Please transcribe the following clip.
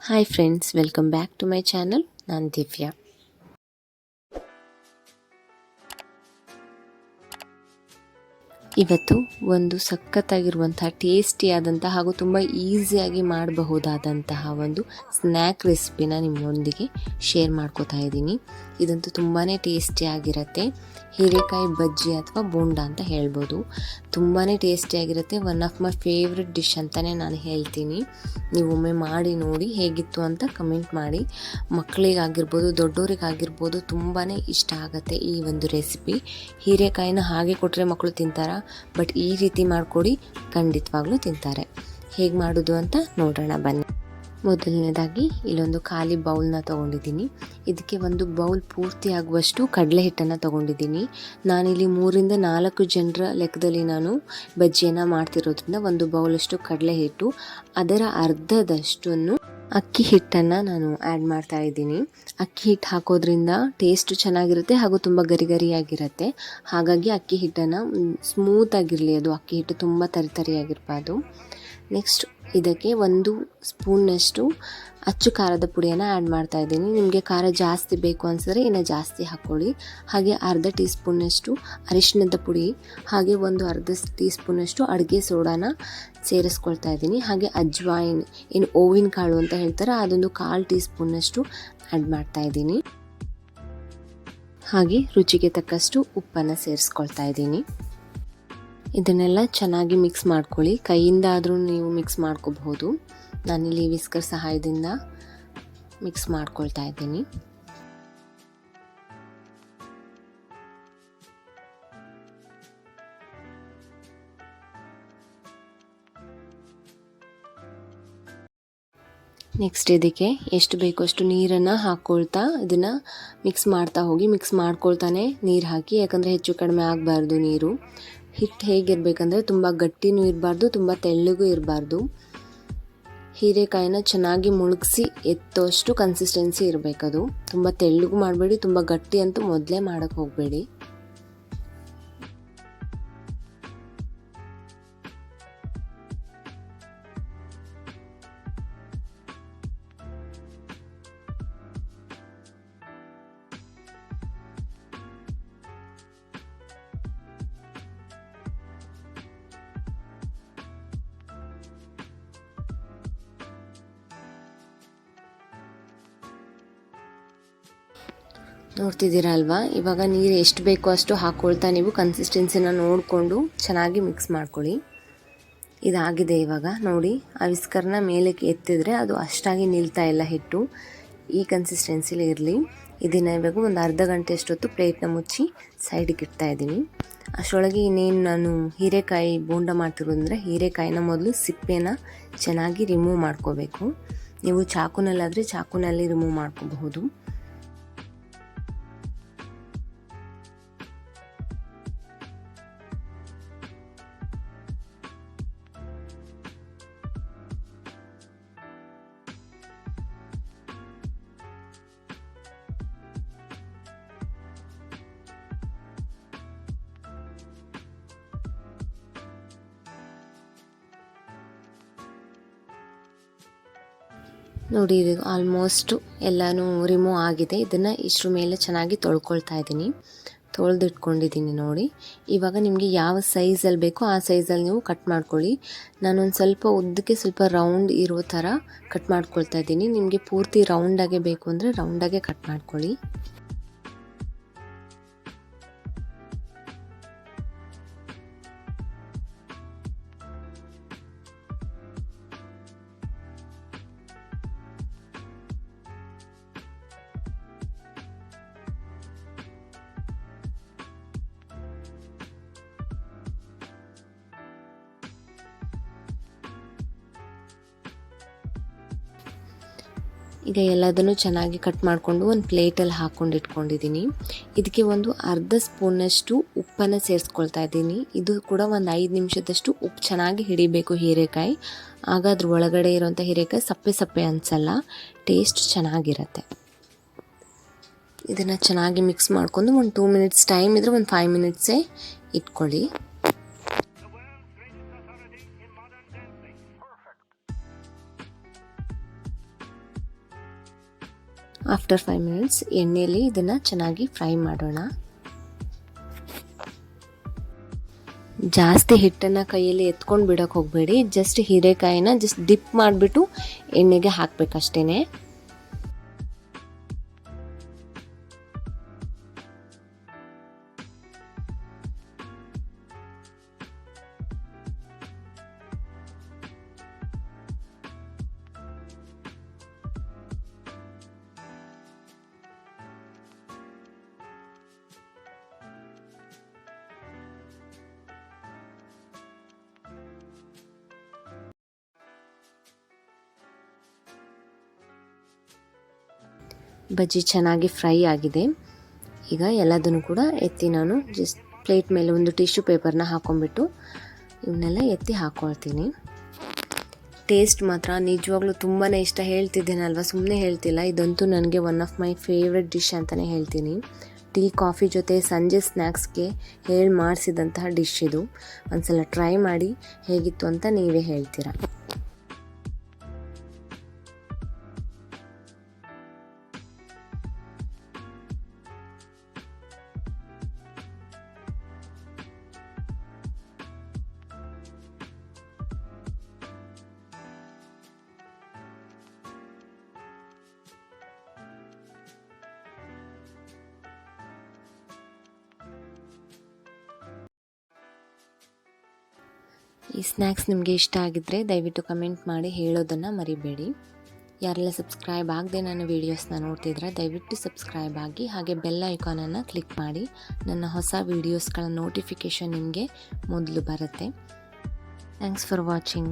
hi friends welcome back to my channel ನಾನು ದಿವ್ಯಾ ಇವತ್ತು ಒಂದು ಸಖತ್ತಾಗಿರುವಂತಹ ಟೇಸ್ಟಿಯಾದಂತಹ ಹಾಗೂ ತುಂಬ ಈಸಿಯಾಗಿ ಮಾಡಬಹುದಾದಂತಹ ಒಂದು ಸ್ನ್ಯಾಕ್ ರೆಸಿಪಿನ ನಿಮ್ಮೊಂದಿಗೆ ಶೇರ್ ಮಾಡ್ಕೋತಾ ಇದ್ದೀನಿ. ಇದಂತೂ ತುಂಬಾ ಟೇಸ್ಟಿಯಾಗಿರುತ್ತೆ ಹೀರೆಕಾಯಿ ಬಜ್ಜಿ ಅಥವಾ ಬೋಂಡ ಅಂತ ಹೇಳ್ಬೋದು. ತುಂಬಾ ಟೇಸ್ಟಿಯಾಗಿರುತ್ತೆ one of my favourite dish ಅಂತಲೇ ನಾನು ಹೇಳ್ತೀನಿ. ನೀವು ಒಮ್ಮೆ ಮಾಡಿ ನೋಡಿ ಹೇಗಿತ್ತು ಅಂತ ಕಮೆಂಟ್ ಮಾಡಿ. ಮಕ್ಕಳಿಗಾಗಿರ್ಬೋದು ದೊಡ್ಡವರಿಗಾಗಿರ್ಬೋದು ತುಂಬಾ ಇಷ್ಟ ಆಗುತ್ತೆ ಈ ಒಂದು ರೆಸಿಪಿ ಹೀರೆಕಾಯಿನ ಹಾಗೆ ಕೊಟ್ಟರೆ ಮಕ್ಕಳು ತಿಂತಾರ? ಬಟ್ ಈ ರೀತಿ ಮಾಡಿಕೊಡಿ ಖಂಡಿತವಾಗ್ಲೂ ತಿಂತಾರೆ. ಹೇಗೆ ಮಾಡೋದು ಅಂತ ನೋಡೋಣ, ಬನ್ನಿ. ಮೊದಲನೇದಾಗಿ ಇಲ್ಲೊಂದು ಖಾಲಿ ಬೌಲ್ನ ತೊಗೊಂಡಿದ್ದೀನಿ. ಇದಕ್ಕೆ ಒಂದು ಬೌಲ್ ಪೂರ್ತಿ ಆಗುವಷ್ಟು ಕಡಲೆ ಹಿಟ್ಟನ್ನು ತೊಗೊಂಡಿದ್ದೀನಿ. ನಾನಿಲ್ಲಿ ಮೂರಿಂದ ನಾಲ್ಕು ಜನರ ಲೆಕ್ಕದಲ್ಲಿ ನಾನು ಬಜ್ಜಿಯನ್ನು ಮಾಡ್ತಿರೋದ್ರಿಂದ ಒಂದು ಬೌಲಷ್ಟು ಕಡಲೆ ಹಿಟ್ಟು, ಅದರ ಅರ್ಧದಷ್ಟನ್ನು ಅಕ್ಕಿ ಹಿಟ್ಟನ್ನು ನಾನು ಆ್ಯಡ್ ಮಾಡ್ತಾ ಇದ್ದೀನಿ. ಅಕ್ಕಿ ಹಿಟ್ಟು ಹಾಕೋದ್ರಿಂದ ಟೇಸ್ಟ್ ಚೆನ್ನಾಗಿರುತ್ತೆ ಹಾಗೂ ತುಂಬ ಗರಿ ಗರಿಯಾಗಿರುತ್ತೆ ಹಾಗಾಗಿ ಅಕ್ಕಿ ಹಿಟ್ಟನ್ನು ಸ್ಮೂತಾಗಿರಲಿ ಅದು ಅಕ್ಕಿ ಹಿಟ್ಟು ತುಂಬ ತರಿ ತರಿಯಾಗಿರಬಾರ್ದು. ನೆಕ್ಸ್ಟ್ ಇದಕ್ಕೆ ಒಂದು ಸ್ಪೂನ್ನಷ್ಟು ಅಚ್ಚು ಖಾರದ ಪುಡಿಯನ್ನು ಆ್ಯಡ್ ಮಾಡ್ತಾ ಇದ್ದೀನಿ. ನಿಮಗೆ ಖಾರ ಜಾಸ್ತಿ ಬೇಕು ಅನಿಸಿದ್ರೆ ಇನ್ನು ಜಾಸ್ತಿ ಹಾಕ್ಕೊಳ್ಳಿ. ಹಾಗೆ ಅರ್ಧ ಟೀ ಸ್ಪೂನ್ನಷ್ಟು ಅರಿಶಿಣದ ಪುಡಿ, ಹಾಗೆ ಒಂದು ಅರ್ಧ ಟೀ ಸ್ಪೂನಷ್ಟು ಅಡುಗೆ ಸೋಡಾನ ಸೇರಿಸ್ಕೊಳ್ತಾ ಇದ್ದೀನಿ. ಹಾಗೆ ಅಜ್ವಾಯಿನ್ ಏನು ಓವಿನ ಕಾಳು ಅಂತ ಹೇಳ್ತಾರೆ, ಅದೊಂದು ಕಾಲು ಟೀ ಸ್ಪೂನ್ನಷ್ಟು ಆ್ಯಡ್ ಮಾಡ್ತಾ ಇದ್ದೀನಿ. ಹಾಗೆ ರುಚಿಗೆ ತಕ್ಕಷ್ಟು ಉಪ್ಪನ್ನು ಸೇರಿಸ್ಕೊಳ್ತಾ ಇದ್ದೀನಿ. ಇದನ್ನೆಲ್ಲ ಚೆನ್ನಾಗಿ ಮಿಕ್ಸ್ ಮಾಡ್ಕೊಳ್ಳಿ. ಕೈಯಿಂದ ಆದರೂ ನೀವು ಮಿಕ್ಸ್ ಮಾಡ್ಕೋಬಹುದು. ನಾನಿಲ್ಲಿ ವಿಸ್ಕರ್ ಸಹಾಯದಿಂದ ಮಿಕ್ಸ್ ಮಾಡ್ಕೊಳ್ತಾ ಇದ್ದೀನಿ. ನೆಕ್ಸ್ಟ್ ಇದಕ್ಕೆ ಎಷ್ಟು ಬೇಕೋ ಅಷ್ಟು ನೀರನ್ನು ಹಾಕ್ಕೊಳ್ತಾ ಇದನ್ನು ಮಿಕ್ಸ್ ಮಾಡ್ತಾ ಹೋಗಿ ಮಿಕ್ಸ್ ಮಾಡ್ಕೊಳ್ತಾನೆ ನೀರು ಹಾಕಿ, ಯಾಕಂದರೆ ಹೆಚ್ಚು ಕಡಿಮೆ ಆಗಬಾರ್ದು ನೀರು. ಹಿಟ್ಟು ಹೇಗಿರಬೇಕಂದ್ರೆ ತುಂಬ ಗಟ್ಟಿನೂ ಇರಬಾರ್ದು, ತುಂಬ ತೆಳ್ಳಗೂ ಇರಬಾರ್ದು. ಹೀರೆಕಾಯಿನ ಚೆನ್ನಾಗಿ ಮುಳುಗಿಸಿ ಎತ್ತೋಷ್ಟು ಕನ್ಸಿಸ್ಟೆನ್ಸಿ ಇರಬೇಕದು. ತುಂಬ ತೆಳ್ಳಗೂ ಮಾಡಬೇಡಿ, ತುಂಬ ಗಟ್ಟಿ ಅಂತೂ ಮೊದಲೇ ಮಾಡೋಕ್ಕೆ ಹೋಗಬೇಡಿ. ನೋಡ್ತಿದ್ದೀರಾ ಅಲ್ವಾ ಇವಾಗ ನೀರು ಎಷ್ಟು ಬೇಕೋ ಅಷ್ಟು ಹಾಕ್ಕೊಳ್ತಾ ನೀವು ಕನ್ಸಿಸ್ಟೆನ್ಸಿನ ನೋಡಿಕೊಂಡು ಚೆನ್ನಾಗಿ ಮಿಕ್ಸ್ ಮಾಡ್ಕೊಳ್ಳಿ. ಇದಾಗಿದೆ ಇವಾಗ, ನೋಡಿ. ಆ ವಿಸ್ಕರ್ನ ಮೇಲಕ್ಕೆ ಎತ್ತಿದ್ರೆ ಅದು ಅಷ್ಟಾಗಿ ನಿಲ್ತಾ ಇಲ್ಲ ಹಿಟ್ಟು. ಈ ಕನ್ಸಿಸ್ಟೆನ್ಸಿಲಿ ಇರಲಿ. ಇದನ್ನು ಇವಾಗ ಒಂದು ಅರ್ಧ ಗಂಟೆ ಅಷ್ಟೊತ್ತು ಪ್ಲೇಟ್ನ ಮುಚ್ಚಿ ಸೈಡಿಗೆ ಇಡ್ತಾ ಇದ್ದೀನಿ. ಅಷ್ಟರೊಳಗೆ ಇನ್ನೇನು ನಾನು ಹೀರೆಕಾಯಿ ಬೋಂಡ ಮಾಡ್ತಿರೋದಂದರೆ ಹೀರೆಕಾಯಿನ ಮೊದಲು ಸಿಪ್ಪೆನ ಚೆನ್ನಾಗಿ ರಿಮೂವ್ ಮಾಡ್ಕೋಬೇಕು. ನೀವು ಚಾಕುನಲ್ಲಾದರೆ ಚಾಕುನಲ್ಲಿ ರಿಮೂವ್ ಮಾಡ್ಕೋಬಹುದು. ನೋಡಿ, ಇದು ಆಲ್ಮೋಸ್ಟು ಎಲ್ಲನೂ ರಿಮೂವ್ ಆಗಿದೆ. ಇದನ್ನು ಇಷ್ಟ್ರ ಮೇಲೆ ಚೆನ್ನಾಗಿ ತೊಳ್ಕೊಳ್ತಾ ಇದ್ದೀನಿ. ತೊಳೆದಿಟ್ಕೊಂಡಿದ್ದೀನಿ ನೋಡಿ. ಇವಾಗ ನಿಮಗೆ ಯಾವ ಸೈಜಲ್ಲಿ ಬೇಕೋ ಆ ಸೈಜಲ್ಲಿ ನೀವು ಕಟ್ ಮಾಡ್ಕೊಳ್ಳಿ. ನಾನೊಂದು ಸ್ವಲ್ಪ ಉದ್ದಕ್ಕೆ ಸ್ವಲ್ಪ ರೌಂಡ್ ಇರೋ ಥರ ಕಟ್ ಮಾಡ್ಕೊಳ್ತಾ ಇದ್ದೀನಿ. ನಿಮಗೆ ಪೂರ್ತಿ ರೌಂಡಾಗೆ ಬೇಕು ಅಂದರೆ ರೌಂಡಾಗೆ ಕಟ್ ಮಾಡ್ಕೊಳ್ಳಿ. ಈಗ ಎಲ್ಲದನ್ನು ಚೆನ್ನಾಗಿ ಕಟ್ ಮಾಡಿಕೊಂಡು ಒಂದು ಪ್ಲೇಟಲ್ಲಿ ಹಾಕ್ಕೊಂಡು ಇಟ್ಕೊಂಡಿದ್ದೀನಿ. ಇದಕ್ಕೆ ಒಂದು ಅರ್ಧ ಸ್ಪೂನಷ್ಟು ಉಪ್ಪನ್ನು ಸೇರಿಸ್ಕೊಳ್ತಾ ಇದ್ದೀನಿ. ಇದು ಕೂಡ ಒಂದು ಐದು ನಿಮಿಷದಷ್ಟು ಉಪ್ಪು ಚೆನ್ನಾಗಿ ಹಿಡಿಬೇಕು ಹೀರೆಕಾಯಿ. ಆಗ ಅದ್ರ ಒಳಗಡೆ ಇರೋಂಥ ಹೀರೆಕಾಯಿ ಸಪ್ಪೆ ಸಪ್ಪೆ ಅನಿಸಲ್ಲ ಟೇಸ್ಟ್ ಚೆನ್ನಾಗಿರುತ್ತೆ. ಇದನ್ನು ಚೆನ್ನಾಗಿ ಮಿಕ್ಸ್ ಮಾಡಿಕೊಂಡು ಒಂದು ಟೂ ಮಿನಿಟ್ಸ್ ಟೈಮ್ ಇದ್ದರೆ ಒಂದು ಫೈವ್ ಮಿನಿಟ್ಸೇ ಇಟ್ಕೊಳ್ಳಿ. ಆಫ್ಟರ್ ಫೈವ್ ಮಿನಿಟ್ಸ್ ಎಣ್ಣೆಯಲ್ಲಿ ಇದನ್ನು ಚೆನ್ನಾಗಿ ಫ್ರೈ ಮಾಡೋಣ. ಜಾಸ್ತಿ ಹಿಟ್ಟನ್ನು ಕೈಯಲ್ಲಿ ಎತ್ಕೊಂಡು ಬಿಡೋಕೆ ಹೋಗಬೇಡಿ. ಜಸ್ಟ್ ಹೀರೆಕಾಯಿನ ಜಸ್ಟ್ ಡಿಪ್ ಮಾಡಿಬಿಟ್ಟು ಎಣ್ಣೆಗೆ ಹಾಕಬೇಕಷ್ಟೇ ಬಜ್ಜಿ ಚೆನ್ನಾಗಿ ಫ್ರೈ ಆಗಿದೆ. ಈಗ ಎಲ್ಲದನ್ನು ಕೂಡ ಎತ್ತಿ ನಾನು ಜಸ್ಟ್ ಪ್ಲೇಟ್ ಮೇಲೆ ಒಂದು ಟಿಶ್ಯೂ ಪೇಪರ್ನ ಹಾಕೊಂಡ್ಬಿಟ್ಟು ಇವನ್ನೆಲ್ಲ ಎತ್ತಿ ಹಾಕ್ಕೊಳ್ತೀನಿ ಟೇಸ್ಟ್ ಮಾತ್ರ ನಿಜವಾಗ್ಲೂ ತುಂಬಾ ಇಷ್ಟ ಹೇಳ್ತಿದ್ದೇನಲ್ವ? ಸುಮ್ಮನೆ ಹೇಳ್ತಿಲ್ಲ. ಇದಂತೂ ನನಗೆ one of my favourite dish ಅಂತಲೇ ಹೇಳ್ತೀನಿ. ಟೀ ಕಾಫಿ ಜೊತೆ ಸಂಜೆ ಸ್ನ್ಯಾಕ್ಸ್ಗೆ ಹೇಳಿ ಮಾಡಿಸಿದಂತಹ ಡಿಶ್ ಇದು. ಒಂದ್ಸಲ ಟ್ರೈ ಮಾಡಿ ಹೇಗಿತ್ತು ಅಂತ ನೀವೇ ಹೇಳ್ತೀರಾ? ಈ ಸ್ನ್ಯಾಕ್ಸ್ ನಿಮಗೆ ಇಷ್ಟ ಆಗಿದ್ದರೆ ದಯವಿಟ್ಟು ಕಮೆಂಟ್ ಮಾಡಿ ಹೇಳೋದನ್ನು ಮರಿಬೇಡಿ. ಯಾರೆಲ್ಲ ಸಬ್ಸ್ಕ್ರೈಬ್ ಆಗದೆ ನನ್ನ ವೀಡಿಯೋಸ್ನ ನೋಡ್ತಿದ್ರೆ ದಯವಿಟ್ಟು ಸಬ್ಸ್ಕ್ರೈಬ್ ಆಗಿ ಹಾಗೆ ಬೆಲ್ ಐಕಾನನ್ನು ಕ್ಲಿಕ್ ಮಾಡಿ. ನನ್ನ ಹೊಸ ವೀಡಿಯೋಸ್ಗಳ ನೋಟಿಫಿಕೇಷನ್ ನಿಮಗೆ ಮೊದಲು ಬರುತ್ತೆ. Thanks for watching.